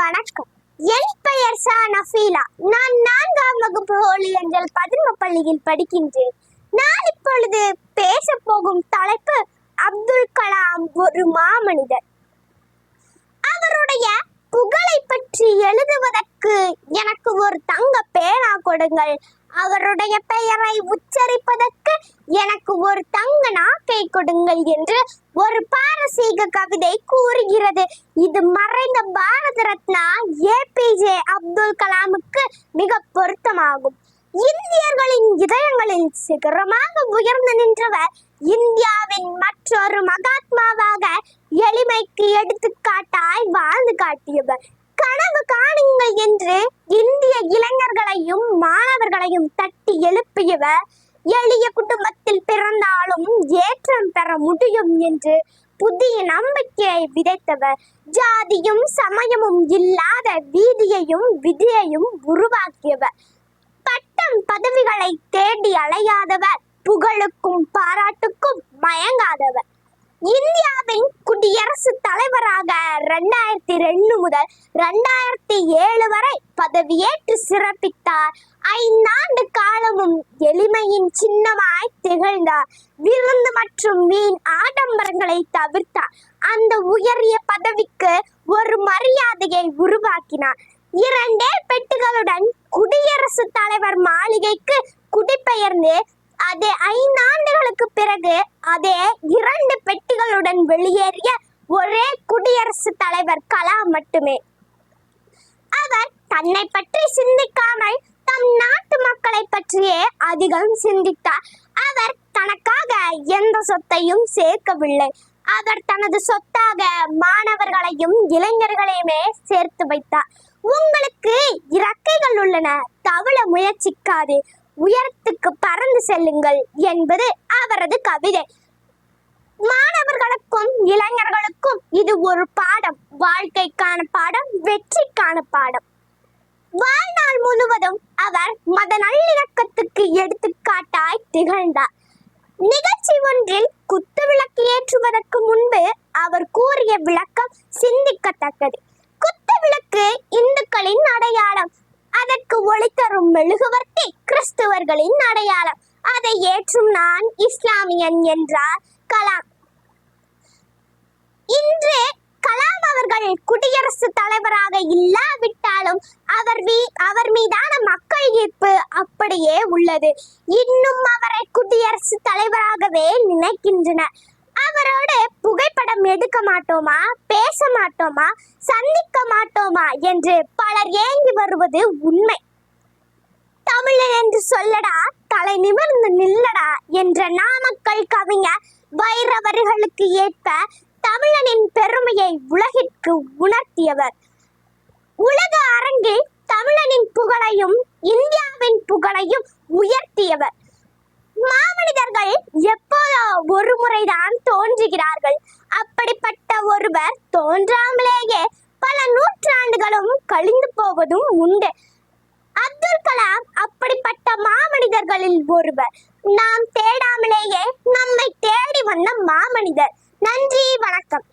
வணக்கம். என் பெயர் சா நஃபீலா. நான் நான்காம் வகுப்பு ஹோலியஞ்சல் பதின்ம பள்ளியில் படிக்கின்றேன். நான் இப்பொழுது பேச போகும் தலைப்பு அப்துல் கலாம் ஒரு மாமனிதர். அவருடைய புகழை பற்றி எழுதுவதற்கு எனக்கு ஒரு தங்க பேனா கொடுங்கள். அவருடைய பெயரை உச்சரிப்பதற்கு எனக்கு ஒரு தங்க நாக்கை கொடுங்கள் என்று ஒரு பாரசீக கவிதை கூறுகிறது. இது மறைந்த பாரத ரத்னா ஏபிஜே அப்துல் கலாமுக்கு மிக பொருத்தமாகும். இந்தியர்களின் இதயங்களில் சிகரமாக உயர்ந்து நின்றவர் இந்தியாவின் மற்றொரு மகாத்மாவாக எளிமைக்கு எடுத்துக்காட்டாய் வாழ்ந்து காட்டியவர். கனவு காணுங்கள் என்று இந்திய இளைஞர்களையும் மாணவர்களையும் தட்டி எழுப்பியவர். எளிய குடும்பத்தில் பிறந்தாலும் ஏற்றம் பெற முடியும் என்று புதிய நம்பிக்கையை விதைத்தவர். ஜாதியும் சமயமும் இல்லாத வீதியையும் விதியையும் உருவாக்கியவர். பட்டம் பதவிகளை தேடி அலையாதவர். புகழுக்கும் பாராட்டுக்கும் மயங்காதவர். இந்தியாவின் குடியரசு தலைவராக ரெண்டாயிரத்தி ரெண்டு முதல் ரெண்டாயிரத்தி ஏழு வரை பதவியேற்று சிறப்பித்தார். ஐந்தாண்டு காலமும் எளிமையின் சின்னமாய் திகழ்ந்தார். விருந்து மற்றும் மீன் ஆடம்பரங்களை தவிர்த்தார். அந்த உயரிய பதவிக்கு ஒரு மரியாதையை உருவாக்கினார். இரண்டே பெட்டுகளுடன் குடியரசு தலைவர் மாளிகைக்கு குடிபெயர்ந்து அதே ஐந்தாண்டுகளுக்கு பிறகு அதே இரண்டு பெட்டிகளுடன் வெளியேறிய ஒரே குடியரசுத் தலைவர் கலாம் மட்டுமே. அவர் தன்னை பற்றி சிந்திக்காமல் தம் நாட்டு மக்களை பற்றியே அதிகம் சிந்தித்தார். அவர் தனக்காக எந்த சொத்தையும் சேர்க்கவில்லை. அவர் தனது சொத்தாக மாணவர்களையும் இளைஞர்களையுமே சேர்த்து வைத்தார். உங்களுக்கு இறக்கைகள் உள்ளன. தவள முயற்சிக்காது. உயரத்துக்கு பறந்து செல்லுங்கள் என்பது அவரது கவிதை. மாணவர்களுக்கும் இளைஞர்களுக்கும் இது ஒரு பாடம். வாழ்க்கைக்கான பாடம் வெற்றிக்கான பாடம். வாழ்நாள் முழுவதும் அவர் மத நல்லிணக்கத்துக்கு எடுத்துக்காட்டாய் திகழ்ந்தார். நிகழ்ச்சி ஒன்றில் குத்து விளக்கு ஏற்றுவதற்கு முன்பு அவர் கூறிய விளக்கம் சிந்திக்கத்தக்கது. குத்து விளக்கு இந்துக்களின் அடையாளம். அதற்கு ஒளி தரும் மெழுகுவர்த்தி கிறிஸ்துவர்களின் அடையாளம். அதை ஏற்றும் நான் இஸ்லாமியன் என்றார் கலாம். இன்று கலாம் அவர்கள் குடியரசு தலைவராக இல்லாவிட்டாலும் அவர் அவர் மீதான மக்கள் ஈர்ப்பு அப்படியே உள்ளது. இன்னும் அவரை குடியரசு தலைவராகவே நினைக்கின்றனர். அவரோடு புகைப்படம் எடுக்க மாட்டோமா? பேச மாட்டோமா? சந்திக்க மாட்டோமா? என்று பலர் ஏங்கி வருவது உண்மை. தமிழன் என்று சொல்லடா தலை நிமிர்ந்து நில்லடா என்ற நாமக்கல் கவிஞர் வைரவர்களுக்கு ஏற்ப தமிழனின் பெருமையை உலகிற்கு உணர்த்தியவர். உலக தோன்றாமலேயே பல நூற்றாண்டுகளும் கழிந்து போவதும் உண்டு. அப்துல் கலாம் அப்படிப்பட்ட மாமனிதர்களில் ஒருவர். நாம் தேடாமலேயே நம்மை தேடி வந்த மாமனிதர். நன்றி வணக்கம்.